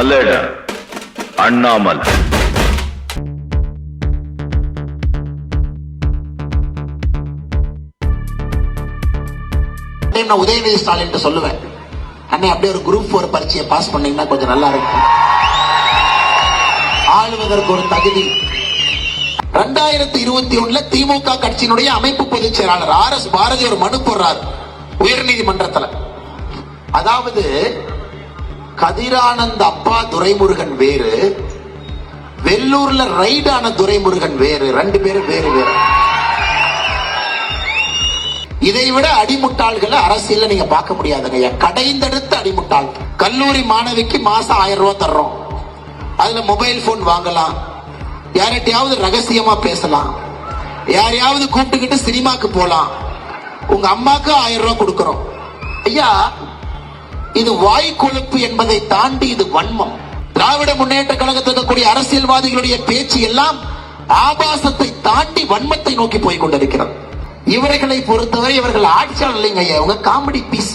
மலட அண்ணாமலை. நான் உதயநிதி ஸ்டாலின் சொல்லுவேன். அண்ணே அப்படியே ஒரு குரூப் ஃபோர் பரீட்சையை பாஸ் பண்ணீங்கன்னா கொஞ்சம் நல்லா இருக்கும். ஆளுவதற்கு ஒரு தகுதி. ரெண்டாயிரத்தி இருபத்தி ஒண்ணுல திமுக கட்சியினுடைய அமைப்பு பொதுச் செயலாளர் ஆர் எஸ் பாரதி ஒரு மனு போடுறார் உயர்நீதிமன்றத்தில். அதாவது கதிரானந்த் அப்பா துரைமுருகன் வேறு வெள்ளூர்ல ரைடான துரைமுருகன் வேறு ரெண்டு பேரும் வேறு வேறு. இதை விட அடிமுட்டாள்களை அரசியல்ல நீங்க பார்க்க முடியாதுங்க ஐயா. கடைந்தெடுத்த அடிமுட்டாள். கல்லூரி மாணவிக்கு மாசம் ஆயிரம் ரூபாய் தர்றோம். அதுல மொபைல் போன் வாங்கலாம். யார்கிட்டயாவது ரகசியமா பேசலாம். யாரையாவது கூப்பிட்டுக்கிட்டு சினிமாக்கு போலாம். உங்க அம்மாக்கு ஆயிரம் ரூபாய் கொடுக்கறோம். ஐயா இது வாய் கொழுப்பு என்பதை தாண்டி இது வன்மம். திராவிட முன்னேற்ற கழகத்தில் இருக்கக்கூடிய அரசியல்வாதிகளுடைய பேச்சு எல்லாம் ஆபாசத்தை தாண்டி வன்மத்தை நோக்கி போய் கொண்டிருக்கிறது. இவர்களை பொறுத்தவரை இவர்கள் ஆட்சியாளர் இல்லைங்க இவங்க காமெடி பீஸ்.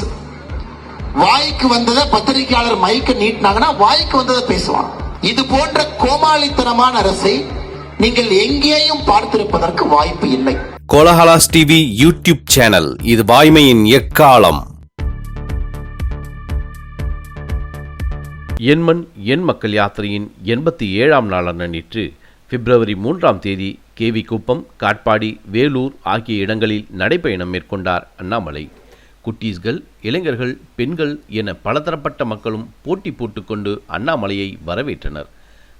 வாய்க்கு வந்ததை பத்திரிகையாளர் மைக்க நீட்டினாங்கன்னா வாய்க்கு வந்ததை பேசுவாங்க இது போன்ற கோமாளித்தனமான அரசை நீங்கள் எங்கேயும் பார்த்திருப்பதற்கு வாய்ப்பு இல்லை. கோலஹலாஸ் டிவி யூடியூப் சேனல் இது வாய்மையின் எக்காலம். எண்மண் எண் மக்கள் யாத்திரையின் எண்பத்தி ஏழாம் நாளான நேற்று பிப்ரவரி மூன்றாம் தேதி கேவி குப்பம் காட்பாடி வேலூர் ஆகிய இடங்களில் நடைபயணம் மேற்கொண்டார் அண்ணாமலை. குட்டீஸ்கள் இளைஞர்கள் பெண்கள் என பலதரப்பட்ட மக்களும் போட்டி போட்டுக்கொண்டு அண்ணாமலையை வரவேற்றனர்.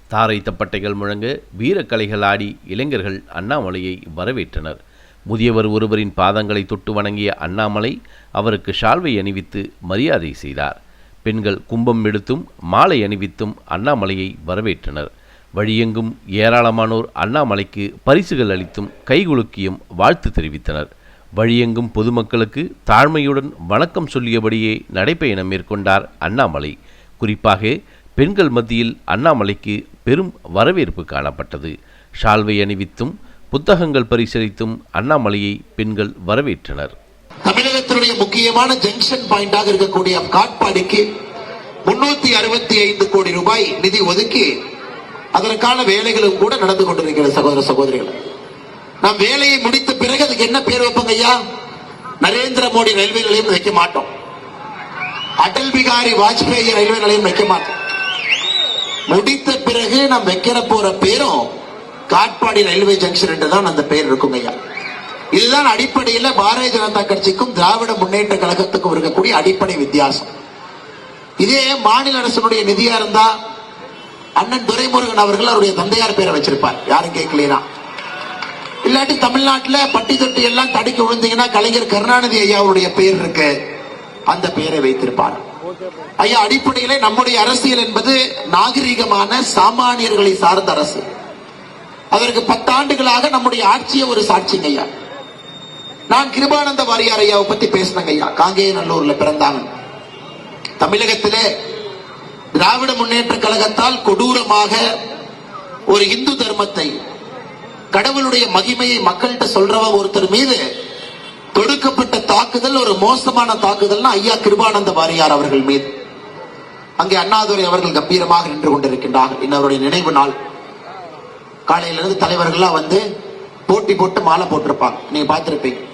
தாரை தப்பட்டைகள் முழங்க வீரக்கலைகள் ஆடி இளைஞர்கள் அண்ணாமலையை வரவேற்றனர். முதியவர் ஒருவரின் பாதங்களை தொட்டு வணங்கிய அண்ணாமலை அவருக்கு ஷால்வை அணிவித்து மரியாதை செய்தார். பெண்கள் கும்பம் எடுத்தும் மாலை அணிவித்தும் அண்ணாமலையை வரவேற்றனர். வழியெங்கும் ஏராளமானோர் அண்ணாமலைக்கு பரிசுகள் அளித்தும் கைகுலுக்கியும் வாழ்த்து தெரிவித்தனர். வழியெங்கும் பொதுமக்களுக்கு தாழ்மையுடன் வணக்கம் சொல்லியபடியே நடைபயணம் மேற்கொண்டார் அண்ணாமலை. குறிப்பாக பெண்கள் மத்தியில் அண்ணாமலைக்கு பெரும் வரவேற்பு காணப்பட்டது. ஷால்வை அணிவித்தும் புத்தகங்கள் பரிசளித்தும் அண்ணாமலையை பெண்கள் வரவேற்றனர். தமிழகத்தினுடைய முக்கியமான ஜங்ஷன் பாயிண்டாக இருக்கக்கூடிய காட்பாடிக்கு முன்னூத்தி அறுபத்தி ஐந்து கோடி ரூபாய் நிதி ஒதுக்கி அதற்கான வேலைகளும் கூட நடந்து கொண்டிருக்கிறது சகோதர சகோதரிகள். நாம் வேலையை முடித்த பிறகு அதுக்கு என்ன பேர் வைப்போங்க ஐயா? நரேந்திர மோடி ரயில்வே நிலையம் வைக்க மாட்டோம். அடல் பிகாரி வாஜ்பேயி ரயில்வே நிலையம் வைக்க மாட்டோம். முடித்த பிறகு நாம் வைக்கிற போற பேரும் காட்பாடி ரயில்வே ஜங்ஷன் என்று தான் அந்த பெயர் இருக்கும் ஐயா. இதுதான் அடிப்படையில் பாரதிய ஜனதா கட்சிக்கும் திராவிட முன்னேற்ற கழகத்துக்கும் இருக்கக்கூடிய அடிப்படை வித்தியாசம். இதே மாநில அரசினுடைய நிதியா இருந்தா அண்ணன் துரைமுருகன் அவர்கள் அவருடைய தந்தையார் பேரை வச்சிருப்பார். யாரும் கேட்கலாம் இல்லாட்டி தமிழ்நாட்டில் பட்டி தொட்டி எல்லாம் தடுக்கி விழுந்தீங்கன்னா கலைஞர் கருணாநிதி ஐயாவுடைய பேர் இருக்கு. அந்த பெயரை வைத்திருப்பார். ஐயா அடிப்படையிலே நம்முடைய அரசியல் என்பது நாகரிகமான சாமானியர்களை சார்ந்த அரசு. அதற்கு பத்தாண்டுகளாக நம்முடைய ஆட்சியை ஒரு சாட்சிங்க ஐயா. நான் கிருபானந்த வாரியார் ஐயாவை பத்தி பேசினங்க ஐயா. காங்கேய நல்லூர்ல பிறந்தாங்க தமிழகத்திலே திராவிட முன்னேற்ற கழகத்தால் கொடூரமாக ஒரு இந்து தர்மத்தை கடவுளுடைய மகிமையை மக்கள்கிட்ட சொல்றவ ஒருத்தர் மீது தொடுக்கப்பட்ட தாக்குதல் ஒரு மோசமான தாக்குதல்னா ஐயா கிருபானந்த வாரியார் அவர்கள் மீது. அங்கே அண்ணாதுரை அவர்கள் கம்பீரமாக நின்று கொண்டிருக்கின்றார்கள். இன்னவருடைய நினைவு நாள். காலையில இருந்து தலைவர்கள்லாம் வந்து போட்டி போட்டு மாலை போட்டிருப்பாங்க. நீங்க பார்த்திருப்பீங்க.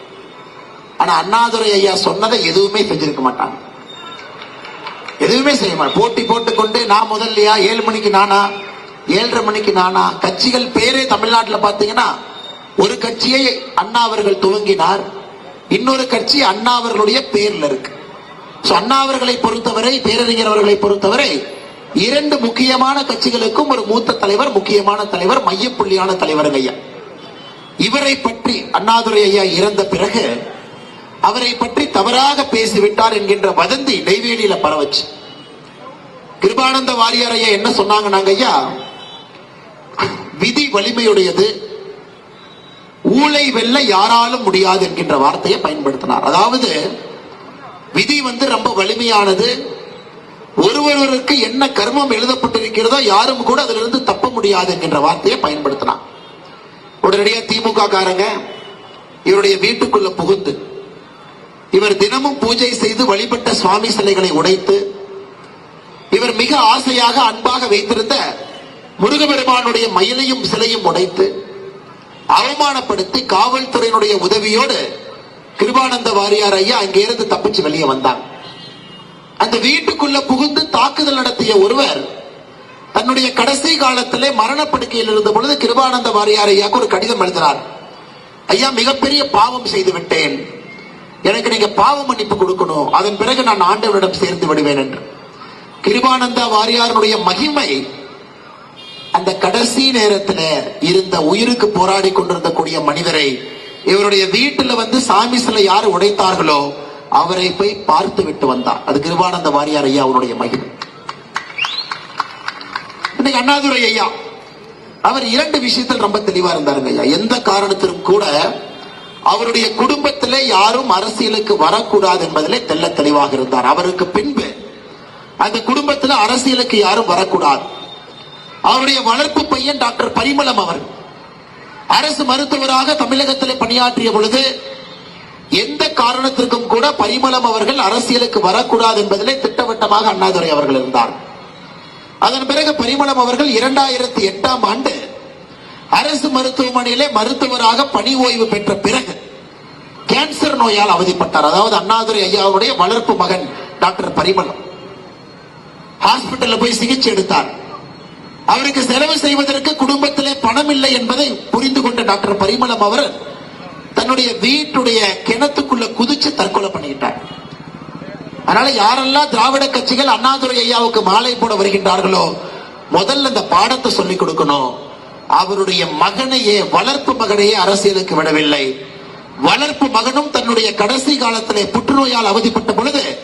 ஆனா அண்ணாதுரை ஐயா சொன்னதை எதுவுமே செஞ்சிருக்க மாட்டாங்க. எதுவுமே செய்ய மாட்டாங்க. போட்டி போட்டுக்கொண்டு நான் முதல்லையா ஏழு மணிக்கு நானா ஏழரை மணிக்கு நானா கட்சிகள் பேரே தமிழ்நாட்டில் பாத்தீங்கன்னா ஒரு கட்சியை அண்ணா அவர்கள் துவங்கினார். இன்னொரு கட்சி அண்ணா அவர்களுடைய பேர்ல இருக்கு. ஸோ அண்ணா அவர்களை பொறுத்தவரை பேரறிஞர் அவர்களை பொறுத்தவரை இரண்டு முக்கியமான கட்சிகளுக்கும் ஒரு மூத்த தலைவர் முக்கியமான தலைவர் மையப்புள்ளியான தலைவர் ஐயா. இவரை பற்றி அண்ணாதுரை ஐயா இறந்த பிறகு அவரை பற்றி தவறாக பேசிவிட்டார் என்கின்ற வதந்தி நெய்வேலியில பரவச்சு. கிருபானந்த வாரியார் ஐயா என்ன சொன்னாங்க நாங்க ஐயா விதி வலிமையுடையது ஊழை வெல்ல யாராலும் முடியாது என்கின்ற வார்த்தையை பயன்படுத்தினார். அதாவது விதி வந்து ரொம்ப வலிமையானது ஒருவருக்கு என்ன கர்மம் எழுதப்பட்டிருக்கிறதோ யாரும் கூட அதிலிருந்து தப்ப முடியாது என்கின்ற வார்த்தையை பயன்படுத்தினார். உடனடியாக திமுக காரங்க இவருடைய வீட்டுக்குள்ள புகுந்து இவர் தினமும் பூஜை செய்து வழிபட்ட சுவாமி சிலைகளை உடைத்து இவர் மிக ஆசையாக அன்பாக வைத்திருந்த முருகபெருமானுடைய மயிலையும் சிலையும் உடைத்து அவமானப்படுத்தி காவல்துறையினுடைய உதவியோடு கிருபானந்த வாரியார் ஐயா அங்கிருந்து தப்பிச்சு வெளியே வந்தார். அந்த வீட்டுக்குள்ள புகுந்து தாக்குதல் நடத்திய ஒருவர் தன்னுடைய கடைசி காலத்திலே மரணப்படுக்கையில் இருந்த பொழுது கிருபானந்த வாரியார் ஐயாக்கு ஒரு கடிதம் எழுதினார். ஐயா மிகப்பெரிய பாவம் செய்து விட்டேன். எனக்கு நீங்க பாவ மன்னிப்பு கொடுக்கணும். அதன் பிறகு நான் ஆண்டவரிடம் சேர்ந்து விடுவேன் என்று. கிருபானந்த வாரியாருடைய மகிமை அந்த கடைசி நேரத்துல இருந்த உயிருக்கு போராடி கொண்டிருந்த கூடிய மனிதரை இவருடைய வீட்டுல வந்து சாமி சில யார் உடைத்தார்களோ அவரை போய் பார்த்து விட்டு வந்தார். அது கிருபானந்த வாரியார் ஐயா அவருடைய மகிமை. இன்னைக்கு அண்ணாதுரை ஐயா அவர் இரண்டு விஷயத்தில் ரொம்ப தெளிவா இருந்தாருங்க ஐயா. எந்த காரணத்திலும் கூட அவருடைய குடும்பத்தில் யாரும் அரசியலுக்கு வரக்கூடாது என்பதிலே தெல்ல தெளிவாக இருந்தார். அவருக்கு பின்பு அந்த குடும்பத்தில் அரசியலுக்கு யாரும் வரக்கூடாது. அவருடைய வளர்ப்பு பையன் டாக்டர் பரிமளம் அவர். அரசு மருத்துவராக தமிழகத்தில் பணியாற்றிய பொழுது எந்த காரணத்திற்கும் கூட பரிமளம் அவர்கள் அரசியலுக்கு வரக்கூடாது என்பதிலே திட்டவட்டமாக அண்ணாதுரை அவர்கள் இருந்தார். அதன் பிறகு பரிமளம் அவர்கள் இரண்டாயிரத்தி எட்டாம் ஆண்டு அரசு மருத்துவமனையிலே மருத்துவராக பணி ஓய்வு பெற்ற பிறகு கேன்சர் நோயால் அவதிப்பட்டார். அதாவது அண்ணாதுரை ஐயாவுடைய வளர்ப்பு மகன் டாக்டர் பரிமளம். ஹாஸ்பிட்டல்ல போய் சிகிச்சை எடுத்தார். அவருக்கு செலவு செய்வதற்கு குடும்பத்திலே பணம் இல்லை என்பதை புரிந்து கொண்ட டாக்டர் பரிமளம் அவர் தன்னுடைய வீட்டுடைய கிணத்துக்குள்ள குதிச்சு தற்கொலை பண்ணிக்கிட்டார். அதனால யாரெல்லாம் திராவிட கட்சிகள் அண்ணாதுரை ஐயாவுக்கு மாலை போட வருகின்றார்களோ முதல்ல இந்த பாடத்தை சொல்லிக் கொடுக்கணும். அவருடைய மகனையே வளர்ப்பு மகனையே அரசியலுக்கு விடவில்லை. வளர்ப்பு மகனும் தன்னுடைய கடைசி காலத்திலே புற்றுநோயால் அவதிப்பட்ட பொழுது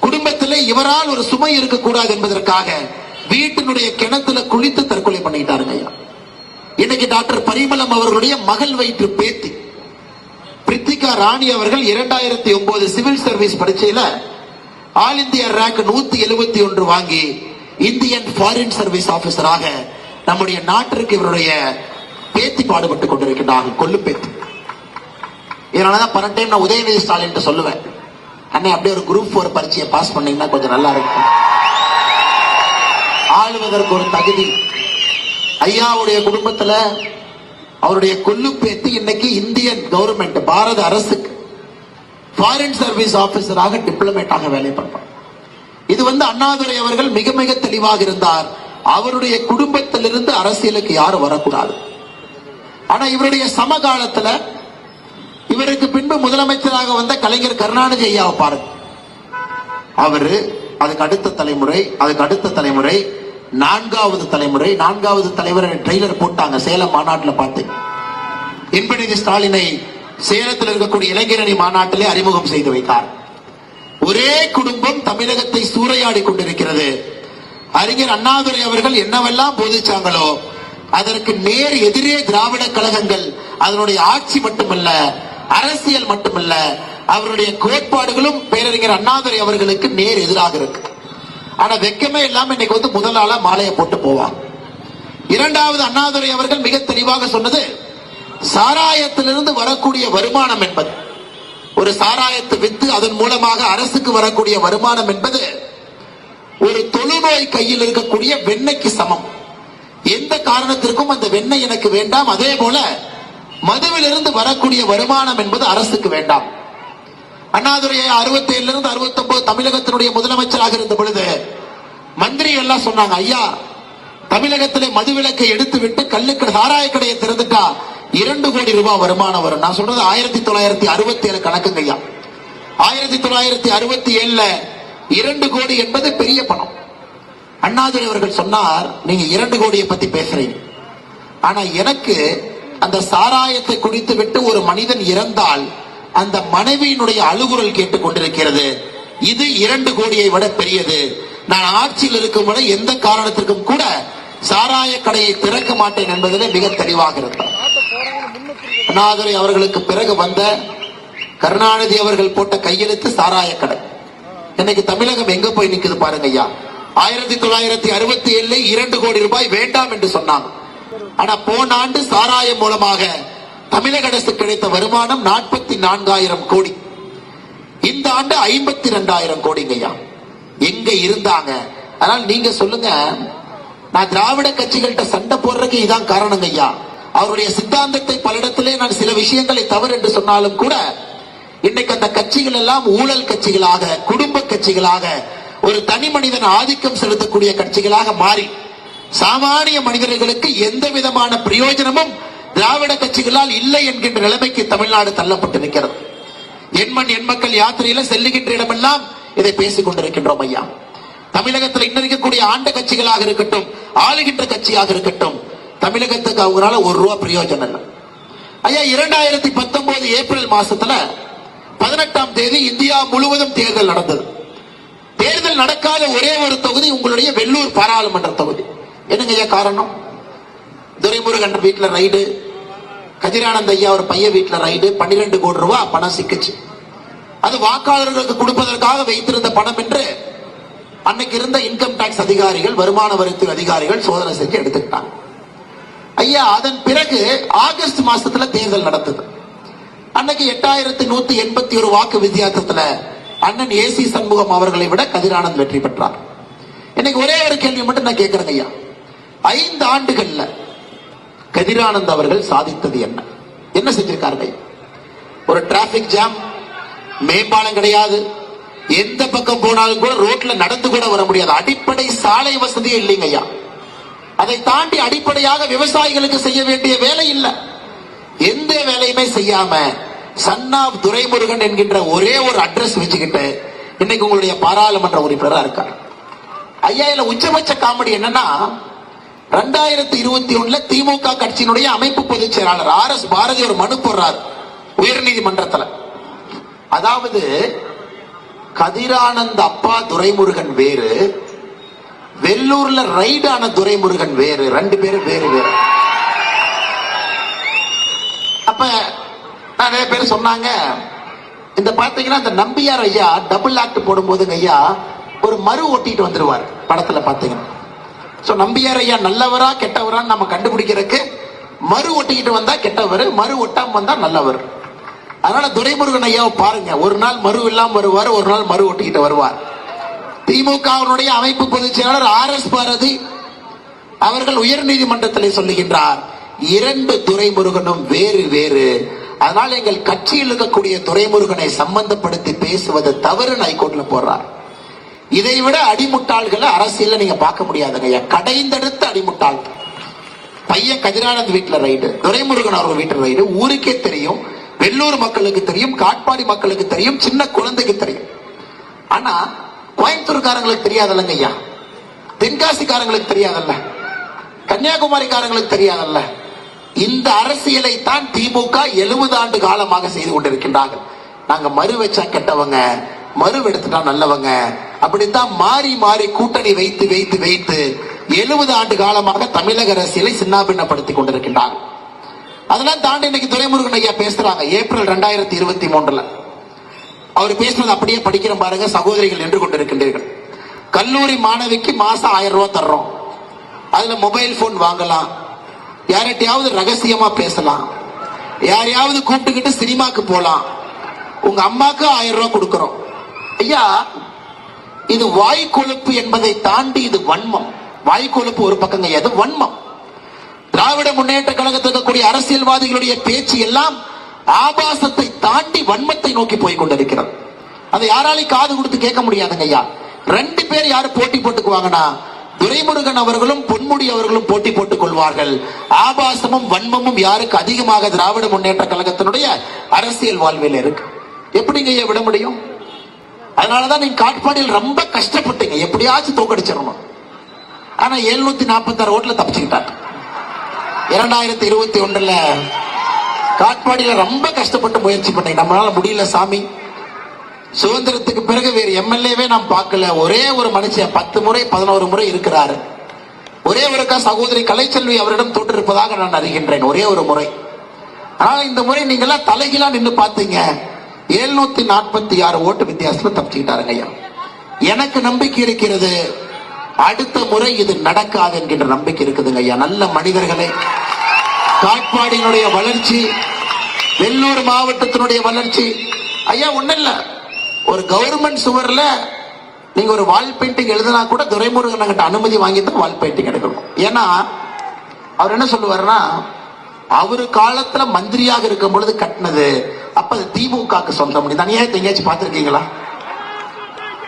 குடும்பத்திலே இவரால் ஒரு சுமை இருக்கக்கூடாது என்பதற்காக வீட்டினுடைய கிணத்துல குளித்து தற்கொலை பண்ணிட்டாருங்க ஐயா. இன்னைக்கு டாக்டர் பரிமளம் அவர்களுடைய மகள் வயிற்று பேத்தி. பிரித்திகா ராணி அவர்கள் இரண்டாயிரத்தி ஒன்பது சிவில் சர்வீஸ் பரீட்சையில ஆல் இந்தியா ரேங்க் நூத்தி எழுபத்தி ஒன்று வாங்கி இந்தியன் ஃபாரின் சர்வீஸ் ஆபீசராக நம்முடைய நாட்டிற்கு இவருடைய பேத்தி பாடுபட்டு கொண்டிருக்கின்றார்கள் கொல்லு பேத்தி. இதனாலதான் பல டைம் நான் உதயநிதி ஸ்டாலின் சொல்லுவேன் அண்ணே அப்படியே ஒரு குரூப் ஃபோர் பரீட்சையை பாஸ் பண்ணீங்கன்னா கொஞ்சம் நல்லா இருக்கும். ஆளுவதற்கு ஒரு தகுதி. ஐயாவுடைய குடும்பத்துல அவருடைய கொல்லு பேத்தி இன்னைக்கு இந்தியன் கவர்மெண்ட் பாரத அரசுக்கு ஃபாரின் சர்வீஸ் ஆபீசராக டிப்ளமேட்டாக வேலை பார்ப்பார். இது வந்து அண்ணாதுரை அவர்கள் மிக மிக தெளிவாக இருந்தார். அவருடைய குடும்பத்திலிருந்து அரசியலுக்கு யாரும் வரக்கூடாது? ஆனா இவருடைய சமகாலத்துல இவருக்கு பின்பு முதலமைச்சராக வந்த கலைஞர் கருணாநிதி ஐயாவை பாருங்க. அவரு அதுக்கு அடுத்த தலைமுறை அதுக்கு அடுத்த தலைமுறை நான்காவது தலைமுறை நான்காவது தலைவர் ட்ரெய்லர் போட்டாங்க சேலம் மாநாட்டில் பார்த்து. என்பனிதி ஸ்டாலினை சேலத்தில் இருக்கக்கூடிய இளைஞரணி மாநாட்டிலே அறிமுகம் செய்து வைத்தார். ஒரே குடும்பம் தமிழகத்தை சூறையாடி கொண்டிருக்கிறது. அறிஞர் அண்ணாதுரை அவர்கள் என்னவெல்லாம் போதிச்சாங்களோ அதற்கு நேர் எதிரே திராவிட கழகங்கள் அதனுடைய ஆட்சி மட்டுமல்ல அரசியல் மட்டுமல்ல அவருடைய கோட்பாடுகளும் பேரறிஞர் அண்ணாதுரை அவர்களுக்கு நேர் எதிராக இருக்கு. ஆனா வெக்கமே இல்லாம இன்னைக்கு வந்து முதல் ஆளா மாலையை போட்டு போவான் இரண்டாவது அண்ணாதுரை அவர்கள் மிக தெளிவாக சொன்னது சாராயத்திலிருந்து வரக்கூடிய வருமானம் என்பது. ஒரு சாராயத்தை வித்து அதன் மூலமாக அரசுக்கு வரக்கூடிய வருமானம் என்பது ஒரு தொழுநோய் கையில் இருக்கக்கூடிய வெண்ணைக்கு சமம். எந்த காரணத்திற்கும் அந்த வெண்ணெய் எனக்கு வேண்டாம். அதே போல மதுவிலிருந்து வரக்கூடிய வருமானம் என்பது அரசுக்கு வேண்டாம். அண்ணாதுரை அறுபத்தி ஏழுல இருந்து அறுபத்தி ஒன்பது தமிழகத்தினுடைய முதலமைச்சராக இருந்த பொழுது மந்திரி எல்லாம் சொன்னாங்க ஐயா தமிழகத்திலே மதுவிலக்கை எடுத்து விட்டு கல்லுக்கடை சாராய கடையை திறந்துட்டா இரண்டு கோடி ரூபாய் வருமானம் வரும். நான் சொல்றது ஆயிரத்தி தொள்ளாயிரத்தி அறுபத்தி ஏழு கணக்குங்க ஐயா ஆயிரத்தி தொள்ளாயிரத்தி அறுபத்தி ஏழுல இரண்டு கோடி என்பது பெரிய பணம். அண்ணாதுரை அவர்கள் சொன்னார் நீங்க இரண்டு கோடியை பத்தி பேசுறீங்க. ஆனா எனக்கு அந்த சாராயத்தை குடித்து விட்டு ஒரு மனிதன் இறந்தால் அந்த மனைவியினுடைய அழுகுரல் கேட்டுக் கொண்டிருக்கிறது. இது இரண்டு கோடியை விட பெரியது. நான் ஆட்சியில் இருக்கும் வரை எந்த காரணத்திற்கும் கூட சாராய கடையை திறக்க மாட்டேன் என்பதிலே மிக தெளிவாக இருந்தார் அண்ணாதுரை அவர்களுக்கு பிறகு வந்த கருணாநிதி அவர்கள் போட்ட கையெழுத்து சாராய கடை. இன்னைக்கு தமிழகம் எங்க போய் நிக்குது பாருங்க ஐயா? ஆயிரத்தி தொள்ளாயிரத்தி அறுபத்தி ஏழுல இரண்டு கோடி ரூபாய் வேண்டாம் என்று சொன்னாங்க. ஆனா போன ஆண்டு சாராயம் மூலமாக தமிழக அரசு கிடைத்த வருமானம் நாற்பத்தி நான்காயிரம் கோடி. இந்த ஆண்டு ஐம்பத்தி ரெண்டாயிரம் கோடிங்க ஐயா. எங்க இருந்தாங்க? அதனால் நீங்க சொல்லுங்க. நான் திராவிட கட்சிகள்கிட்ட சண்டை போடுறதுக்கு இதான் காரணங்க ஐயா. அவருடைய சித்தாந்தத்தை பல இடத்திலே நான் சில விஷயங்களை தவறு என்று சொன்னாலும் கூட இன்னைக்கு அந்த கட்சிகள் எல்லாம் ஊழல் கட்சிகளாக குடும்ப கட்சிகளாக ஒரு தனி மனிதன் ஆதிக்கம் செலுத்தக்கூடிய கட்சிகளாக மாறி சாமானிய மனிதர்களுக்கு எந்த விதமான பிரயோஜனமும் திராவிட கட்சிகளால் இல்லை என்கின்ற நிலைமைக்கு தமிழ்நாடு தள்ளப்பட்டு நிற்கிறது எண்மண் எண்மக்கள் யாத்திரையில செல்லுகின்ற இடமெல்லாம் இதை பேசிக் கொண்டிருக்கின்றோம் ஐயா. தமிழகத்தில் இன்னும் இருக்கக்கூடிய ஆண்ட கட்சிகளாக இருக்கட்டும் ஆளுகின்ற கட்சியாக இருக்கட்டும் தமிழகத்துக்கு அவங்களால ஒரு ரூபா பிரயோஜனம் இல்லை. ஐயா இரண்டாயிரத்தி பத்தொன்பது ஏப்ரல் மாசத்துல பதினெட்டாம் தேதி இந்தியா முழுவதும் தேர்தல் நடந்தது. தேர்தல் நடக்காத ஒரே ஒரு தொகுதி உங்களுடைய வெள்ளூர் பாராளுமன்ற தொகுதி. என்னங்க ஐயா காரணம்? துரைமுருகன் வீட்டில் ரைடு கதிரானந்த ஐயா ஒரு பையன் வீட்டில் ரைடு பன்னிரெண்டு கோடி ரூபா பணம் சிக்கிச்சு. அது வாக்காளர்களுக்கு கொடுப்பதற்காக வைத்திருந்த பணம் என்று அன்னைக்கு இருந்த இன்கம் டாக்ஸ் அதிகாரிகள் வருமான வரித்துறை அதிகாரிகள் சோதனை செஞ்சு எடுத்துக்கிட்டாங்க. ஐயா அதன் பிறகு ஆகஸ்ட் மாசத்துல தேர்தல் நடந்தது. அன்னைக்கு எட்டாயிரத்தி நூத்தி எண்பத்தி ஒரு வாக்கு வித்தியாசத்துல அண்ணன் ஏசி சண்முகம் அவர்களை விட கதிரானந்த் வெற்றி பெற்றார். இன்னைக்கு ஒரே ஒரு கேள்வி மட்டும் நான் கேட்கிறேங்க ஐயா. ஐந்து ஆண்டுகள்ல கதிரானந்த் அவர்கள் சாதித்தது என்ன? என்ன செஞ்சிருக்காருங்க ஒரு டிராபிக் ஜாம் மேம்பாலம் கிடையாது. எந்த பக்கம் போனாலும் கூட ரோட்ல நடந்து கூட வர முடியாது. அடிப்படை சாலை வசதியே இல்லைங்க ஐயா. அதை தாண்டி அடிப்படையாக விவசாயிகளுக்கு செய்ய வேண்டிய வேலை இல்லை. எந்த வேலையுமே செய்யாம சன்னாப் துரைமுருகன் என்கின்ற ஒரே ஒரு அட்ரஸ் வச்சுக்கிட்டு இன்னைக்கு உங்களுடைய பாராளுமன்ற உறுப்பினராக இருக்கார். ஐயா இதுல உச்சபட்ச காமெடி என்னன்னா ரெண்டாயிரத்தி இருபத்தி ஒண்ணுல திமுக கட்சியினுடைய அமைப்பு பொதுச் செயலாளர் ஆர் எஸ் பாரதி ஒரு மனு போடுறார் உயர்நீதிமன்றத்துல. அதாவது கதிரானந்த் அப்பா துரைமுருகன் வேறு வெள்ளூர்ல ரைடான துரைமுருகன் வேறு ரெண்டு பேரும் வேறு வேறு. அப்ப நிறைய பேர் சொன்னாங்க. இந்த பாத்தீங்கன்னா இந்த நம்பியார் ஐயா டபுள் ஆக்ட் போடும்போதுங்க ஐயா ஒரு மறு ஒட்டிட்டு வந்துருவார் படத்துல பாத்தீங்கன்னா. சோ நம்பியார் ஐயா நல்லவரா கெட்டவரான்னு நம்ம கண்டுபிடிக்கிறதுக்கு மறு ஒட்டிக்கிட்டு வந்தா கெட்டவர் மறு ஒட்டாம வந்தா நல்லவர். அதனால துரைமுருகன் ஐயாவை பாருங்க ஒரு நாள் மறு இல்லாம வருவார் ஒரு நாள் மறு ஒட்டிக்கிட்டு வருவார். திமுகவினுடைய அமைப்பு பொதுச் செயலாளர் ஆர் எஸ் பாரதி அவர்கள் உயர் நீதிமன்றத்தில் சொல்லுகின்றார் இரண்டு துரைமுருகனும் வேறு வேறு. அதனால் எங்கள் கட்சியில் இருக்கக்கூடிய துரைமுருகனை சம்பந்தப்படுத்தி பேசுவது தவறு ஹைகோர்ட்ல போடுறார். இதை விட அடிமுட்டாள்களை அரசியல்ல நீங்க பார்க்க முடியாதுங்க கடைந்தெடுத்த அடிமுட்டாள். பையன் கதிரானந்த் வீட்டுல ரைடு துரைமுருகன் அவர்கள் வீட்டுல ரைடு ஊருக்கே தெரியும் வெள்ளூர் மக்களுக்கு தெரியும் காட்பாடி மக்களுக்கு தெரியும் சின்ன குழந்தைக்கு தெரியும். ஆனா கோயம்புத்தூர்காரங்களுக்கு தெரியாதல்லங்க ஐயா. தென்காசிக்காரங்களுக்கு தெரியாதல்ல. கன்னியாகுமரிக்காரங்களுக்கு தெரியாதல்ல. இந்த அரசியலை தான் திமுக எழுபது ஆண்டு காலமாக செய்து கொண்டிருக்கின்றார்கள். நாங்க மறு வச்சா கெட்டவங்க மறு எடுத்துட்டா நல்லவங்க அப்படித்தான் மாறி மாறி கூட்டணி வைத்து வைத்து வைத்து எழுபது ஆண்டு காலமாக தமிழக அரசியலை சின்னாபின்னப்படுத்திக் கொண்டிருக்கின்றார்கள். அதெல்லாம் தாண்டி இன்னைக்கு துரைமுருகன் ஐயா பேசுறாங்க ஏப்ரல் ரெண்டாயிரத்தி இருபத்தி மூன்றுல. அவர் பேசுனது அப்படியே படிக்கிற பாருங்க சகோதரிகள் நின்று கொண்டிருக்கின்றீர்கள். கல்லூரி மாணவிக்கு மாசம் ஆயிரம் ரூபாய் தர்றோம். அதுல மொபைல் போன் வாங்கலாம். யார்கிட்டயாவது ரகசியமா பேசலாம். யாரையாவது கூப்பிட்டுக்கிட்டு சினிமாக்கு போலாம். உங்க அம்மாக்கு ஆயிரம் ரூபாய் கொடுக்கறோம். ஐயா இது வாய் கொழுப்பு என்பதை தாண்டி இது வன்மம். வாய் கொழுப்பு ஒரு பக்கங்க ஐயா, இது வன்மம். திராவிட முன்னேற்ற கழகத்தில் இருக்கக்கூடிய அரசியல்வாதிகளுடைய பேச்சு எல்லாம் ஆபாசத்தை தாண்டி வன்மத்தை நோக்கி போய் கொண்டிருக்கிறது. அதை யாராலையும் காது கொடுத்து கேட்க முடியாதுங்க ஐயா. ரெண்டு பேர் யாரு போட்டி போட்டுக்குவாங்கன்னா துரைமுருகன் அவர்களும் பொன்முடி அவர்களும் போட்டி போட்டுக் கொள்வார்கள். ஆபாசமும் வன்மமும் யாருக்கு அதிகமாக திராவிட முன்னேற்ற கழகத்தினுடைய அரசியல் வாழ்வில் இருக்கு? எப்படிங்க ஐயா விட முடியும்? அதனாலதான் நீங்க காட்பாடியில் ரொம்ப கஷ்டப்பட்டீங்க. எப்படியாச்சும் தோக்கடிச்சிடணும். ஆனா எழுநூத்தி நாற்பத்தாறு ஓட்டுல தப்பிச்சுக்கிட்டாங்க இரண்டாயிரத்தி இருபத்தி ஒன்றுல காட்பாடியில ரொம்ப கஷ்டப்பட்டு முயற்சி பண்ணீங்க. நம்மளால முடியல சாமி. சுதந்திரத்துக்கு பிறகு வேறு எம்எல்ஏவே நாம் பார்க்கல. ஒரே ஒரு மனுஷன் பத்து முறை பதினோரு முறை இருக்கிறாரு. ஒரே ஒருக்கா சகோதரி கலைச்செல்வி அவரிடம் தோற்றிருப்பதாக நான் அறிகின்றேன். ஒரே ஒரு முறை. ஆனால் இந்த முறை நீங்களாம் எல்லாம் தலைகீழா நின்று பார்த்தீங்க. எழுநூத்தி நாற்பத்தி ஆறு ஓட்டு வித்தியாசத்துல தப்பிச்சுக்கிட்டாருங்க ஐயா. எனக்கு நம்பிக்கை இருக்கிறது. அடுத்த முறை இது நடக்காது என்கின்ற நம்பிக்கை இருக்குதுங்க ஐயா. நல்ல மனிதர்களே காட்பாடியினுடைய வளர்ச்சி வெள்ளூர் மாவட்டத்தினுடைய வளர்ச்சி. ஐயா ஒன்றும் இல்லை. ஒரு கவர்மெண்ட் சுவர்ல நீங்க ஒரு வால் பெயிண்டிங் எழுதினா கூட துரைமுருகன் கிட்ட அனுமதி வாங்கி தான் வால் பெயிண்டிங் எடுக்கணும். ஏன்னா அவர் என்ன சொல்லுவாருன்னா அவரு காலத்துல மந்திரியாக இருக்கும் பொழுது கட்டினது அப்ப அது திமுகக்கு சொந்தம். தனியா எங்கேயாச்சும் பார்த்துருக்கீங்களா?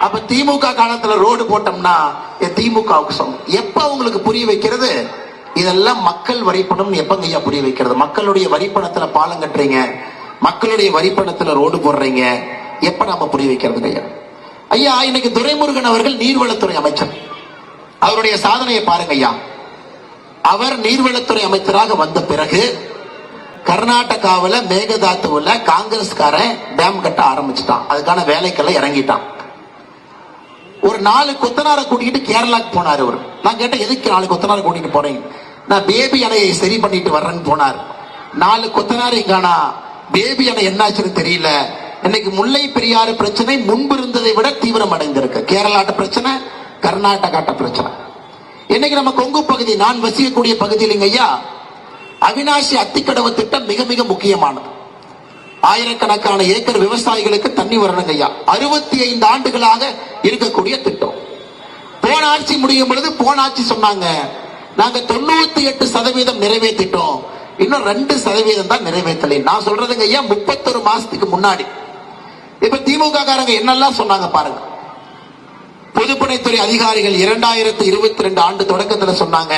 அப்ப திமுக காலத்துல ரோடு போட்டோம்னா திமுகவுக்கு சொந்தம். எப்ப உங்களுக்கு புரிய வைக்கிறது? இதெல்லாம் மக்கள் வரிப்பணம் எப்பங்க ஐயா புரிய வைக்கிறது? மக்களுடைய வரிப்பணத்துல பாலம் கட்டுறீங்க மக்களுடைய வரிப்பணத்துல ரோடு போடுறீங்க எப்ப நாம புரிய வைக்கிறது ஐயா ஐயா இன்னைக்கு துரைமுருகன் அவர்கள் நீர்வளத்துறை அமைச்சர். அவருடைய சாதனையை பாருங்க ஐயா. அவர் நீர்வளத்துறை அமைச்சராக வந்த பிறகு கர்நாடகாவில் மேகதாத்துவுல காங்கிரஸ்காரன் டேம் கட்ட ஆரம்பிச்சிட்டான். அதுக்கான வேலைக்கெல்லாம் இறங்கிட்டான். ஒரு நாலு கொத்தனாரை கூட்டிட்டு கேரளாக்கு போனார் அவர். நான் கேட்டேன் எதுக்கு நாலு கொத்தனாரை கூட்டிட்டு போறீங்க? நான் பேபி அணையை சரி பண்ணிட்டு வர்றேன்னு போனார். நாலு கொத்தனாரை காணா பேபி அணை என்னாச்சுன்னு தெரியல. இன்னைக்கு முல்லை பெரியாறு பிரச்சனை முன்பு இருந்ததை விட தீவிரம் அடைந்திருக்கு. கேரளாட்ட பிரச்சனை கர்நாடகாட்ட பிரச்சனை. இன்னைக்கு நம்ம கொங்கு பகுதி நான் வசிக்கக்கூடிய பகுதியில் ஐயா. அவினாசி அத்திக்கடவு திட்டம் மிக மிக முக்கியமானது. ஆயிரக்கணக்கான ஏக்கர் விவசாயிகளுக்கு தண்ணி வரணுங்க ஐயா. அறுபத்தி ஐந்து ஆண்டுகளாக இருக்கக்கூடிய திட்டம். போன ஆட்சி முடியும் பொழுது போன ஆட்சி சொன்னாங்க. நாங்க தொண்ணூத்தி எட்டு சதவீதம் நிறைவேற்றிட்டோம் இன்னும் ரெண்டு சதவீதம் தான் நிறைவேற்றலை. நான் சொல்றதுங்க ஐயா முப்பத்தொரு மாசத்துக்கு முன்னாடி. இப்ப திமுக காரங்க என்னெல்லாம் சொன்னாங்க பாருங்க. பொதுப்பணித்துறை அதிகாரிகள் இரண்டாயிரத்தி இருபத்தி ரெண்டு ஆண்டு தொடக்கத்துல சொன்னாங்க.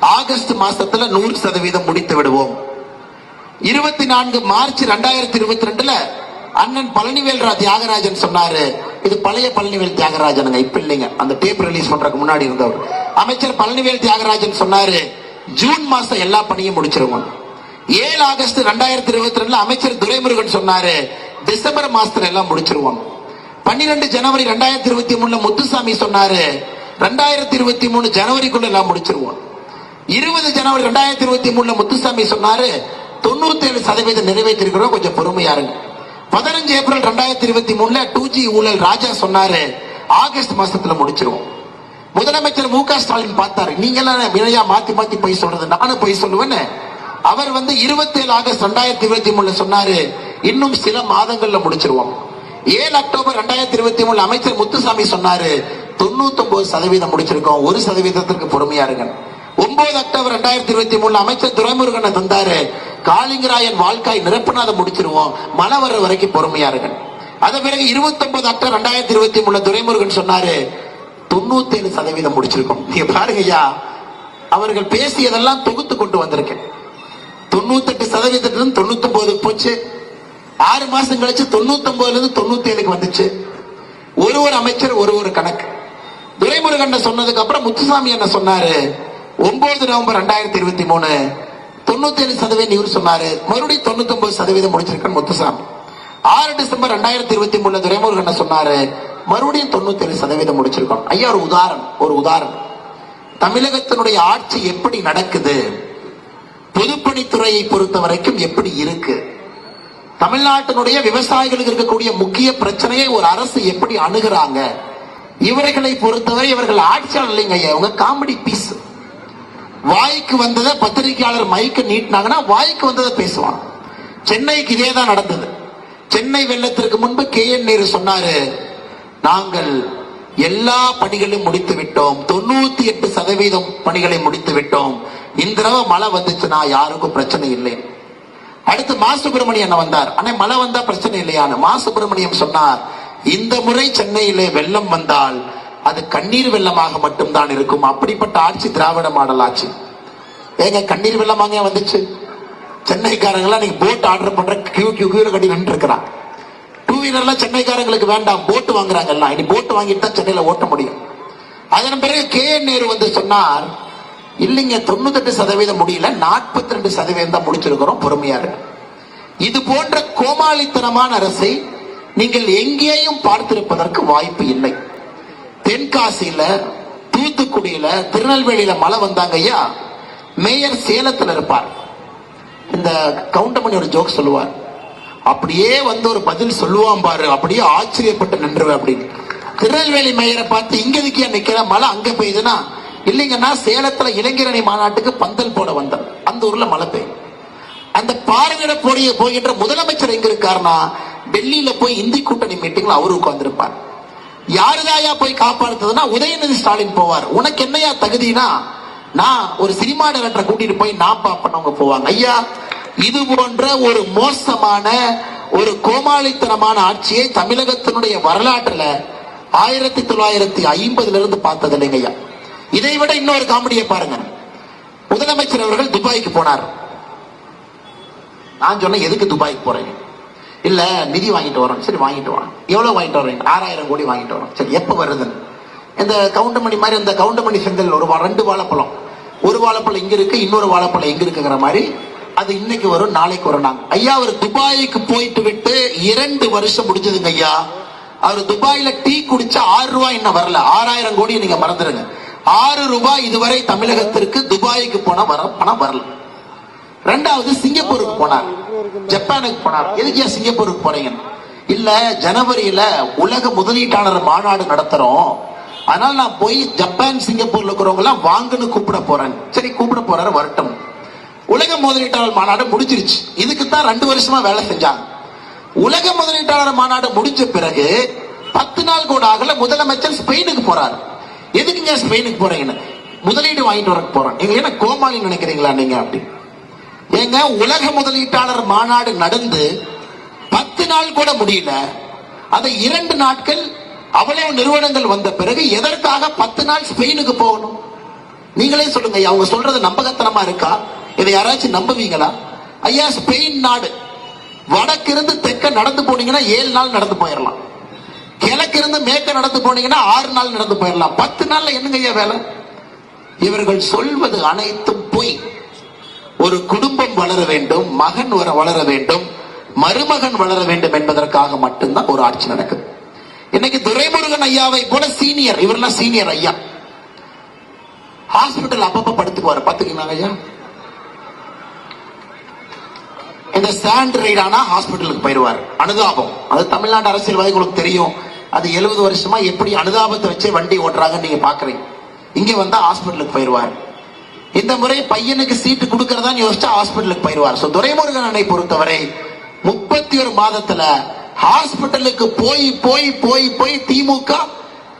ஆகஸ்ட் மாசத்துல நூறு சதவீதம் முடித்து விடுவோம். இருபத்தி நான்கு மார்ச் ரெண்டாயிரத்தி இருபத்தி ரெண்டுல அண்ணன் பழனிவேல் ரா தியாகராஜன் சொன்னாரு. இது பழைய பழனிவேல் தியாகராஜனுங்க இப்ப இல்லைங்க. அந்த டேப் ரிலீஸ் பண்றதுக்கு முன்னாடி இருந்தவர். அமைச்சர் பழனிவேல் தியாகராஜன் சொன்னாரு ஜூன் மாசம் எல்லா பணியும் முடிச்சிருவோம். ஏழு ஆகஸ்ட் ரெண்டாயிரத்தி இருபத்தி ரெண்டுல அமைச்சர் துரைமுருகன் சொன்னாரு டிசம்பர் மாசத்துல எல்லாம் முடிச்சிருவோம். பன்னிரெண்டு ஜனவரி ரெண்டாயிரத்தி இருபத்தி மூணுல முத்துசாமி சொன்னாரு ரெண்டாயிரத்தி இருபத்தி மூணு ஜனவரிக்குள்ள எல்லாம் முடிச்சிருவோம். இருபது ஜனவரி ரெண்டாயிரத்தி இருபத்தி மூணுல முத்துசாமி சொன்னாரு தொண்ணூத்தி ஏழு சதவீதம் நிறைவேற்றிருக்கிறோம் கொஞ்சம் பொறுமையா இருங்க. பதினஞ்சு ஏப்ரல் ரெண்டாயிரத்தி இருபத்தி மூணுல டூ ஜி ஊழல் ராஜா சொன்னாரு ஆகஸ்ட் மாசத்துல முடிச்சிருவோம். முதலமைச்சர் மு க ஸ்டாலின் பார்த்தாரு நீங்க எல்லாம் வினையா மாத்தி மாத்தி போய் சொல்றது நானும் போய் சொல்லுவேன்னு. அவர் வந்து இருபத்தி ஏழு ஆகஸ்ட் ரெண்டாயிரத்தி இருபத்தி மூணுல சொன்னாரு இன்னும் சில மாதங்கள்ல முடிச்சிருவோம். ஏழு அக்டோபர் ரெண்டாயிரத்தி இருபத்தி மூணு அமைச்சர் முத்துசாமி சொன்னாரு தொண்ணூத்தி ஒன்பது சதவீதம் முடிச்சிருக்கோம். ஒரு சதவீதத்திற்கு பொறுமையா இருங்க. ஒன்பது அக்டோபர் ரெண்டாயிரத்தி இருபத்தி மூணு அமைச்சர் துரைமுருகனை தந்தாரு. காளிங்கராயன் வாழ்க்காய் நிரப்புனாத முடிச்சிருவோம். மழை வர்ற வரைக்கும் பொறுமையா இருங்க. அதை பிறகு இருபத்தி ஒன்பது அக்டோபர் ரெண்டாயிரத்தி இருபத்தி மூணு துரைமுருகன் சொன்னாரு தொண்ணூத்தி ஏழு சதவீதம் முடிச்சிருக்கோம். நீங்க பாருங்க ஐயா அவர்கள் பேசியதெல்லாம் தொகுத்து கொண்டு வந்திருக்கேன். தொண்ணூத்தெட்டு சதவீதத்திலிருந்து தொண்ணூத்தி ஒன்பது போச்சு. ஆறு மாசம் கழிச்சு தொண்ணூத்தி ஒன்பதுல இருந்து தொண்ணூத்தி ஏழுக்கு வந்துச்சு. ஒரு ஒரு அமைச்சர் ஒரு ஒரு கணக்கு. துரைமுருகன் சொன்னதுக்கு அப்புறம் முத்துசாமி என்ன சொன்னாரு? ஒன்பது நவம்பர் ரெண்டாயிரத்தி இருபத்தி மூணு. தொண்ணூத்தி ஏழு சதவீதம் இவர் சொன்னாரு. மறுபடியும் தொண்ணூத்தி ஒன்பது சதவீதம் முடிச்சிருக்கேன் முத்துசாமி. ஆறு டிசம்பர் ரெண்டாயிரத்தி இருபத்தி மூணுல துரைமுருகன் சொன்னாரு? மறுபடியும் தொண்ணூத்தி ஏழு சதவீதம் முடிச்சிருக்கோம். ஐயா ஒரு உதாரணம் ஒரு உதாரணம். தமிழகத்தினுடைய ஆட்சி எப்படி நடக்குது? பொதுப்பணித்துறையை பொறுத்த வரைக்கும் எப்படி இருக்கு? தமிழ்நாட்டினுடைய விவசாயிகளுக்கு இருக்கக்கூடிய முக்கிய பிரச்சனையை ஒரு அரசு எப்படி அணுகிறாங்க? இவர்களை பொறுத்தவரை இவர்கள் ஆட்சியாளர் இல்லைங்க ஐயா. இவங்க காமெடி பீஸ் வாய்க்கு வந்ததை பத்திரிகையாளர் மைக்கு நீட்டினாங்கன்னா வாய்க்கு வந்ததை பேசுவாங்க சென்னைக்கு இதே தான் நடந்தது. சென்னை வெள்ளத்திற்கு முன்பு கே என் நேரு சொன்னாரு நாங்கள் எல்லா பணிகளையும் முடித்து விட்டோம். தொண்ணூத்தி எட்டு சதவீதம் பணிகளை முடித்து விட்டோம். இந்த தடவை மழை வந்துச்சுன்னா யாருக்கும் பிரச்சனை இல்லை. அடுத்து மா சுப்பிரமணியன் வந்தார்? அண்ணே மழை வந்தா பிரச்சனை இல்லையான்னு. மா சுப்பிரமணியம் சொன்னார் இந்த முறை சென்னையிலே வெள்ளம் வந்தால் அது கண்ணீர் வெள்ளமாக மட்டும்தான் இருக்கும். அப்படிப்பட்ட ஆட்சி திராவிட மாடல் ஆட்சி ஏங்க கண்ணீர் வெள்ளமாங்க வந்துச்சு? சென்னைக்காரங்களாம் நீங்க போட் ஆர்டர் பண்ற கியூ கியூ கியூ கட்டி நின்று இருக்கிறான் டூ வீலர்லாம் சென்னைக்காரங்களுக்கு வேண்டாம். போட்டு வாங்குறாங்க எல்லாம் இனி போட்டு வாங்கிட்டு தான் சென்னையில ஓட்ட முடியும். அதன் பிறகு கே நேரு வந்து சொன்னார் இல்லைங்க தொண்ணூத்தெட்டு சதவீதம் முடியல நாற்பத்தி ரெண்டு சதவீதம் தான் முடிச்சிருக்கிறோம் பொறுமையா இருக்கு இது போன்ற கோமாளித்தனமான அரசை நீங்கள் எங்கேயும் பார்த்திருப்பதற்கு வாய்ப்பு இல்லை. தென்காசியில தூத்துக்குடியில திருநெல்வேலியில மழை வந்தாங்க ஐயா. மேயர் சேலத்தில் இருப்பார். இந்த கவுண்டமணி ஒரு ஜோக் சொல்லுவார். அப்படியே வந்து ஒரு பதில் சொல்லுவான் பாரு அப்படியே ஆச்சரியப்பட்டு நின்றுவேன் அப்படின்னு. திருநெல்வேலி மேயரை பார்த்து இங்க நிக்கிற மழை அங்க பெய்யுதுன்னா இல்லைங்கன்னா சேலத்துல இளைஞரணி மாநாட்டுக்கு பந்தல் போட வந்தேன். அந்த ஊர்ல மழை பெய்யும். அந்த பார்வையிட போடிய போகின்ற முதலமைச்சர் எங்க இருக்காருன்னா டெல்லியில போய் இந்தி கூட்டணி மீட்டிங்ல அவரு உட்கார்ந்துருப்பார். யாருதாயா போய் காப்பாடுத்ததுன்னா உதயநிதி ஸ்டாலின் போவார். உனக்கு என்னையா தகுதினா நான் ஒரு சினிமா டைரக்டரை கூட்டிட்டு போய் நான் பாப்பனவங்க போவாங்க. ஐயா இது போன்ற ஒரு மோசமான ஒரு கோமாளித்தனமான ஆட்சியை தமிழகத்தினுடைய வரலாற்றுல ஆயிரத்தி தொள்ளாயிரத்தி ஐம்பதுல இருந்து பார்த்தது இல்லைங்க ஐயா. இதை விட இன்னொரு காமெடியை பாருங்க. முதலமைச்சர் அவர்கள் துபாய்க்கு போனார். நான் சொன்னேன் எதுக்கு துபாய்க்கு போறேன்? இல்ல நிதி வாங்கிட்டு வரோம். சரி வாங்கிட்டு வரோம் எவ்வளவு வாங்கிட்டு வர்றீங்க? ஆறாயிரம் கோடி வாங்கிட்டு வரோம். சரி எப்ப வருதுன்னு இந்த கவுண்டமணி மாதிரி இந்த கவுண்டமணி செங்கல் ஒரு வா- ரெண்டு வாழைப்பழம். ஒரு வாழைப்பழம் இங்க இருக்கு இன்னொரு வாழைப்பழம் எங்க இருக்குங்கிற மாதிரி அது இன்னைக்கு வரும் நாளைக்கு வரும். நாங்க ஐயா அவர் துபாய்க்கு போயிட்டு விட்டு இரண்டு வருஷம் முடிஞ்சதுங்க ஐயா. அவர் துபாயில டீ குடிச்சா ஆறு ரூபாய் இன்னும் வரல. ஆறாயிரம் கோடி நீங்க மறந்துடுங்க ஆறு ரூபாய் இதுவரை தமிழகத்திற்கு துபாய்க்கு போன வர பணம் வரல. ரெண்டாவது சிங்கப்பூருக்கு போனார். ஜப்பானுக்கு போனார். எதுக்கு ஏன் சிங்கப்பூருக்கு போறீங்க இல்ல ஜனவரியில உலக முதலீட்டாளர் மாநாடு நடத்துறோம். அதனால நான் போய் ஜப்பான் சிங்கப்பூர்ல இருக்கிறவங்க எல்லாம் வாங்கன்னு கூப்பிட போறேன். சரி கூப்பிட போறாரு வரட்டும். உலக முதலீட்டாளர் மாநாடு முடிஞ்சிருச்சு. இதுக்கு தான் ரெண்டு வருஷமா வேலை செஞ்சாங்க. உலக முதலீட்டாளர் மாநாடு முடிஞ்ச பிறகு பத்து நாள் கூட ஆகல முதலமைச்சர் ஸ்பெயினுக்கு போறாரு. எதுக்குங்க ஸ்பெயினுக்கு போறீங்கன்னு? முதலீடு வாங்கிட்டு வர போறேன் நீங்க என்ன கோமாளி நினைக்கிறீங்களா நீங்க அப்படி? ஏங்க உலக முதலீட்டாளர் மாநாடு நடந்து பத்து நாள் கூட முடியல. அதை இரண்டு நாட்கள் அவ்வளவு நிறுவனங்கள் வந்த பிறகு எதற்காக பத்து நாள் ஸ்பெயினுக்கு போகணும்? நீங்களே சொல்லுங்க ஐயா, அவங்க சொல்றது நம்பகத்தனமா இருக்கா? இதை யாராச்சும் நம்புவீங்களா? ஐயா ஸ்பெயின் நாடு. வடக்கிருந்து தெற்க நடந்து போனீங்கன்னா ஏழு நாள் நடந்து போயிடலாம். கிழக்கிருந்து மேற்க நடந்து போனீங்கன்னா ஆறு நாள் நடந்து போயிடலாம். பத்து நாள்ல என்னங்க ஐயா வேலை? இவர்கள் சொல்வது அனைத்தும் பொய். ஒரு குடும்பம் வளர வேண்டும் மகன் வர வளர வேண்டும் மருமகன் வளர வேண்டும் என்பதற்காக மட்டும்தான் ஒரு ஆட்சி நடக்குது. இன்னைக்கு துரைமுருகன் ஐயாவை போல சீனியர் இவரெல்லாம் சீனியர் ஐயா. ஹாஸ்பிட்டல் அப்பப்ப படுத்துக்குவாரு பாத்துக்கீங்களா ஐயா? இந்த ஸ்டாண்ட் ரைடானா ஹாஸ்பிட்டலுக்கு போயிடுவார். அனுதாபம். அது தமிழ்நாடு அரசியல்வாதிகளுக்கு தெரியும். அது எழுபது வருஷமா எப்படி அனுதாபத்தை வச்சு வண்டி ஓட்டுறாங்கன்னு நீங்க பாக்குறீங்க. இங்க வந்தா ஹாஸ்பிட்டலுக்கு போயிருவார். இந்த முறை பையனுக்கு சீட்டு கொடுக்கறதா யோசிச்சா ஹாஸ்பிட்டலுக்கு போயிருவார். சோ துரைமுருகன் அண்ணனை பொறுத்தவரை முப்பத்தி ஒரு மாதத்துல ஹாஸ்பிட்டலுக்கு போய் போய் போய் போய் திமுக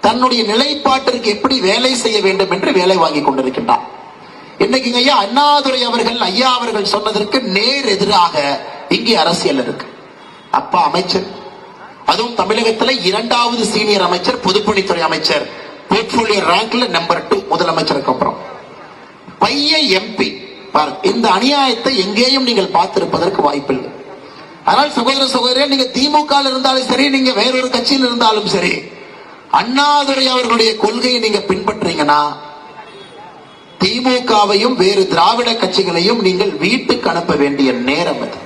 தன்னுடைய நிலைப்பாட்டிற்கு எப்படி வேலை செய்ய வேண்டும் என்று வேலை வாங்கி கொண்டிருக்கின்றார். இன்னைக்கு ஐயா அண்ணாதுரை அவர்கள் ஐயா அவர்கள் சொன்னதற்கு நேர் எதிராக இங்கே அரசியல் இருக்கு. அப்பா அமைச்சர் அதுவும் தமிழகத்துல இரண்டாவது சீனியர் அமைச்சர் பொதுப்பணித்துறை அமைச்சர் போர்ட்போலியோ ரேங்க்ல நம்பர் டூ முதலமைச்சருக்கு அப்புறம். பையன் எம்பி இந்த அநியாயத்தை எங்கேயும் நீங்கள் பார்த்திருப்பதற்கு வாய்ப்பில்லை. ஆனால் சகோதர சகோதரர் நீங்க திமுக இருந்தாலும் சரி நீங்க வேறொரு கட்சியில் இருந்தாலும் சரி அண்ணாதுரை அவர்களுடைய கொள்கையை நீங்க பின்பற்றீங்கன்னா திமுகவையும் வேறு திராவிட கட்சிகளையும் நீங்கள் வீட்டுக்கு அனுப்ப வேண்டிய நேரம் அது.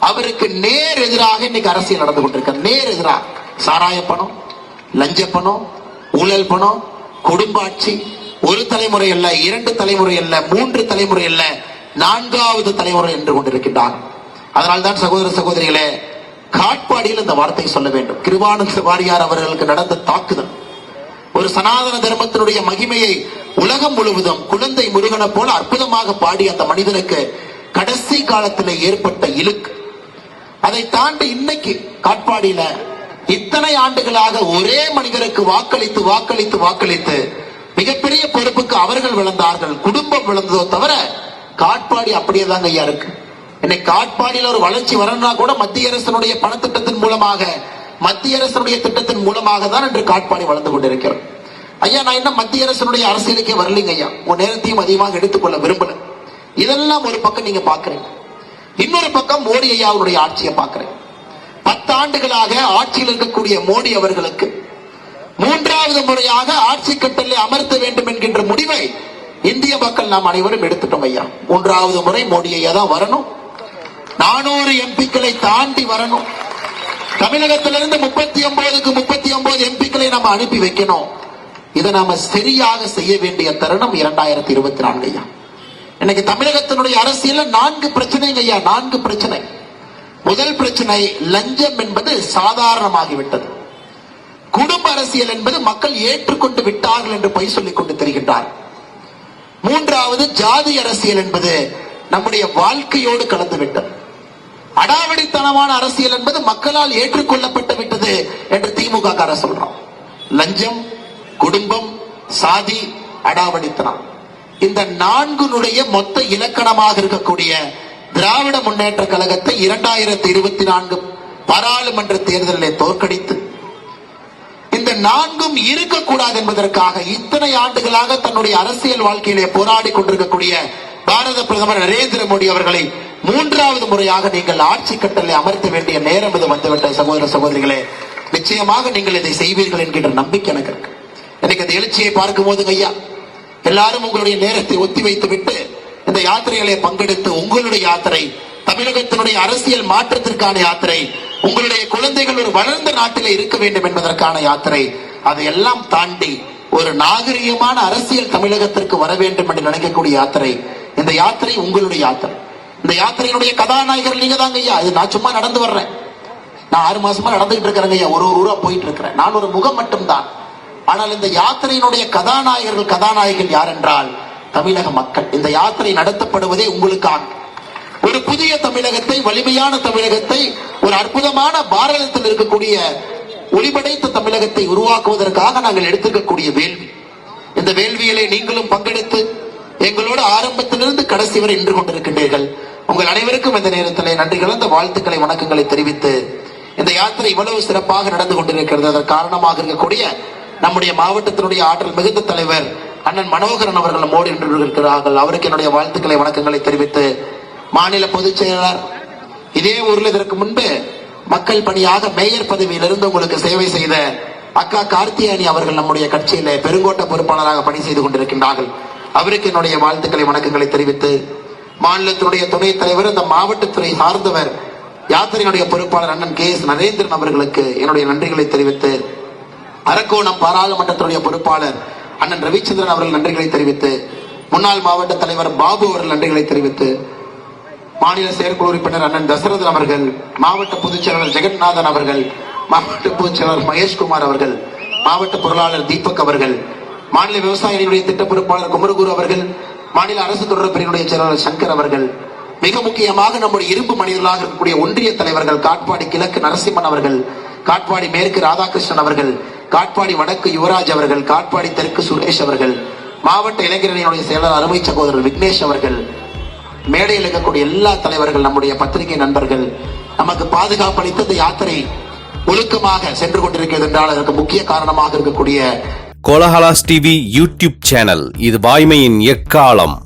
அவருக்கு நேர் எதிராக இன்னைக்கு அரசியல் நடந்து கொண்டிருக்க. நேர் எதிராக. சாராய பணம் லஞ்ச பணம் ஊழல் பணம் குடும்ப ஆட்சி ஒரு தலைமுறை அல்ல இரண்டு தலைமுறை அல்ல மூன்று தலைமுறை அல்ல நான்காவது தலைமுறை என்று கொண்டிருக்கின்றார். அதனால்தான் சகோதர சகோதரிகளே காட்பாடியில் இந்த வார்த்தை சொல்ல வேண்டும். கிருபானந்த வாரியார் அவர்களுக்கு நடந்த தாக்குதல். ஒரு சனாதன தர்மத்தினுடைய மகிமையை உலகம் முழுவதும் குழந்தை முருகனை போல அற்புதமாக பாடி அந்த மனிதனுக்கு கடைசி காலத்தில் ஏற்பட்ட இழுக்கு. அதை தாண்டி இன்னைக்கு காட்பாடியில இத்தனை ஆண்டுகளாக ஒரே மனிதருக்கு வாக்களித்து வாக்களித்து வாக்களித்து மிகப்பெரிய பொறுப்புக்கு அவர்கள் விளந்தார்கள் குடும்பம் விளந்ததோ தவிர காட்பாடி அப்படியே தாங்க ஐயா இருக்கு. இன்னைக்கு காட்பாடியில் ஒரு வளர்ச்சி வரணும்னா கூட மத்திய அரசனுடைய பணத்திட்டத்தின் மூலமாக மத்திய அரசனுடைய திட்டத்தின் மூலமாக தான் இன்று காட்பாடி வளர்ந்து கொண்டிருக்கிறோம் ஐயா நான் இன்னும் மத்திய அரசனுடைய அரசியலுக்கே வரலீங்க ஐயா. உன் நேரத்தையும் அதிகமாக எடுத்துக்கொள்ள விரும்பல. இதெல்லாம் ஒரு பக்கம் நீங்க பாக்குறீங்க. இன்னொரு பக்கம் மோடி ஐயாவுடைய ஆட்சியை பார்க்கிறேன். பத்து ஆண்டுகளாக ஆட்சியில் இருக்கக்கூடிய மோடி அவர்களுக்கு மூன்றாவது முறையாக ஆட்சி கட்டளை அமர்த்த வேண்டும் என்கின்ற முடிவை இந்திய மக்கள் நாம் அனைவரும் எடுத்துட்டோம் ஐயா. மூன்றாவது முறை மோடி ஐயா தான் வரணும். நானூறு எம்பிக்களை தாண்டி வரணும். தமிழகத்திலிருந்து முப்பத்தி ஒன்பதுக்கு முப்பத்தி ஒன்பது எம்பிக்களை நம்ம அனுப்பி வைக்கணும். இதை நாம சரியாக செய்ய வேண்டிய தருணம் இரண்டாயிரத்தி இருபத்தி நான்கு ஐயா. இன்னைக்கு தமிழகத்தினுடைய அரசியல நான்கு பிரச்சனைங்க ஐயா நான்கு பிரச்சனை. முதல் பிரச்சனை லஞ்சம் என்பது சாதாரணமாகிவிட்டது. குடும்ப அரசியல் என்பது மக்கள் ஏற்றுக்கொண்டு விட்டார்கள் என்று பொய் சொல்லிக் கொண்டு தெரிகின்றார். மூன்றாவது ஜாதி அரசியல் என்பது நம்முடைய வாழ்க்கையோடு கலந்து விட்டது. அடாவடித்தனமான அரசியல் என்பது மக்களால் ஏற்றுக்கொள்ளப்பட்டு விட்டது என்று திமுக கார சொல்றோம் லஞ்சம் குடும்பம் சாதி அடாவடித்தனம். இந்த நான்குனுடைய மொத்த இலக்கணமாக இருக்கக்கூடிய திராவிட முன்னேற்ற கழகத்தை இரண்டாயிரத்தி இருபத்தி நான்கு பாராளுமன்ற தேர்தலிலே தோற்கடித்து இந்த நான்கும் இருக்கக்கூடாது என்பதற்காக இத்தனை ஆண்டுகளாக தன்னுடைய அரசியல் வாழ்க்கையிலே போராடி கொண்டிருக்கக்கூடிய பாரத பிரதமர் நரேந்திர மோடி அவர்களை மூன்றாவது முறையாக நீங்கள் ஆட்சி கட்டளை அமர்த்த வேண்டிய நேரம் இது வந்துவிட்ட சகோதர சகோதரிகளே நிச்சயமாக நீங்கள் இதை செய்வீர்கள் என்கின்ற நம்பிக்கை எனக்கு இருக்கு. எனக்கு அந்த எழுச்சியை பார்க்கும் போது ஐயா எல்லாரும் உங்களுடைய நேரத்தை ஒத்தி வைத்து விட்டு இந்த யாத்திரைகளை பங்கெடுத்து உங்களுடைய யாத்திரை தமிழகத்தினுடைய அரசியல் மாற்றத்திற்கான யாத்திரை உங்களுடைய குழந்தைகள் ஒரு வளர்ந்த நாட்டிலே இருக்க வேண்டும் என்பதற்கான யாத்திரை அதையெல்லாம் தாண்டி ஒரு நாகரிகமான அரசியல் தமிழகத்திற்கு வர வேண்டும் என்று நினைக்கக்கூடிய யாத்திரை இந்த யாத்திரை உங்களுடைய யாத்திரை. இந்த யாத்திரையினுடைய கதாநாயகர் நீங்க தாங்க ஐயா. இது நான் சும்மா நடந்து வர்றேன். நான் ஆறு மாசமா நடந்துகிட்டு இருக்கிறேங்க ஐயா. ஒரு ஒரு ஊரா போயிட்டு இருக்கிறேன். நான் ஒரு முகம் மட்டும்தான். ஆனால் இந்த யாத்திரையினுடைய கதாநாயகர்கள் கதாநாயகர்கள் யார் என்றால் தமிழக மக்கள். இந்த யாத்திரை நடத்தப்படுவதே உங்களுக்காக. ஒரு புதிய தமிழகத்தை வலிமையான தமிழகத்தை ஒரு அற்புதமான பாரதத்தில் இருக்கக்கூடிய ஒளிபடைத்த தமிழகத்தை உருவாக்குவதற்காக நாங்கள் எடுத்துக்கக்கூடிய வேள்வி. இந்த வேள்வியிலே நீங்களும் பங்கெடுத்து எங்களோடு ஆரம்பத்திலிருந்து கடைசி வரை நின்று கொண்டிருக்கின்றீர்கள். உங்கள் அனைவருக்கும் இந்த நேரத்திலே நன்றி கலந்த வாழ்த்துக்களை வணக்கங்களை தெரிவித்து இந்த யாத்திரை இவ்வளவு சிறப்பாக நடந்து கொண்டிருக்கிறது. அதன் காரணமாக இருக்கக்கூடிய நம்முடைய மாவட்டத்தினுடைய ஆற்றல் மிகுந்த தலைவர் அண்ணன் மனோகரன் அவர்கள் மோடி நின்று இருக்கிறார்கள். அவருக்கு என்னுடைய வாழ்த்துக்களை வணக்கங்களை தெரிவித்து மாநில பொதுச் செயலாளர் இதே ஊரில் இதற்கு முன்பு மக்கள் பணியாக மேயர் பதவியிலிருந்து உங்களுக்கு சேவை செய்த அக்கா கார்த்தியானி அவர்கள் நம்முடைய கட்சியில பெருங்கோட்ட பொறுப்பாளராக பணி செய்து கொண்டிருக்கின்றார்கள். அவருக்கு என்னுடைய வாழ்த்துக்களை வணக்கங்களை தெரிவித்து மாநிலத்தினுடைய துணைத் தலைவர் இந்த மாவட்டத்துறை சார்ந்தவர் யாத்திரையினுடைய பொறுப்பாளர் அண்ணன் கே எஸ் நரேந்திரன் அவர்களுக்கு என்னுடைய நன்றிகளை தெரிவித்து அரக்கோணம் பாராளுமன்றத்துடைய பொறுப்பாளர் அண்ணன் ரவிச்சந்திரன் அவர்கள் நன்றிகளை தெரிவித்து முன்னாள் மாவட்ட தலைவர் பாபு அவர்கள் நன்றிகளை தெரிவித்து மாநில செயற்குழு உறுப்பினர் அண்ணன் தசரதன் அவர்கள் மாவட்ட பொதுச் செயலாளர் ஜெகநாதன் அவர்கள் மாவட்ட பொதுச் செயலாளர் மகேஷ்குமார் அவர்கள் மாவட்ட பொருளாளர் தீபக் அவர்கள் மாநில விவசாயிகளுடைய திட்ட பொறுப்பாளர் குமரகுரு அவர்கள் மாநில அரசு தொடர்பு செயலாளர் சங்கர் அவர்கள் மிக முக்கியமாக நம்முடைய இரும்பு மனிதர்களாக இருக்கக்கூடிய ஒன்றிய தலைவர்கள் காட்பாடி கிழக்கு நரசிம்மன் அவர்கள் காட்பாடி மேற்கு ராதாகிருஷ்ணன் அவர்கள் காட்பாடி வடக்கு யுவராஜ் அவர்கள் காட்பாடி தெற்கு சுரேஷ் அவர்கள் மாவட்ட இளைஞரணியினுடைய செயலர் அருமை சகோதரர் விக்னேஷ் அவர்கள் மேடையில் இருக்கக்கூடிய எல்லா தலைவர்கள் நம்முடைய பத்திரிகை நண்பர்கள் நமக்கு பாதுகாப்பு அளித்த இந்த யாத்திரை ஒழுக்கமாக சென்று கொண்டிருக்கிறது என்றால் அதற்கு முக்கிய காரணமாக இருக்கக்கூடிய கோலஹலாஸ் டிவி யூடியூப் சேனல். இது வாய்மையின் எக்காலம்.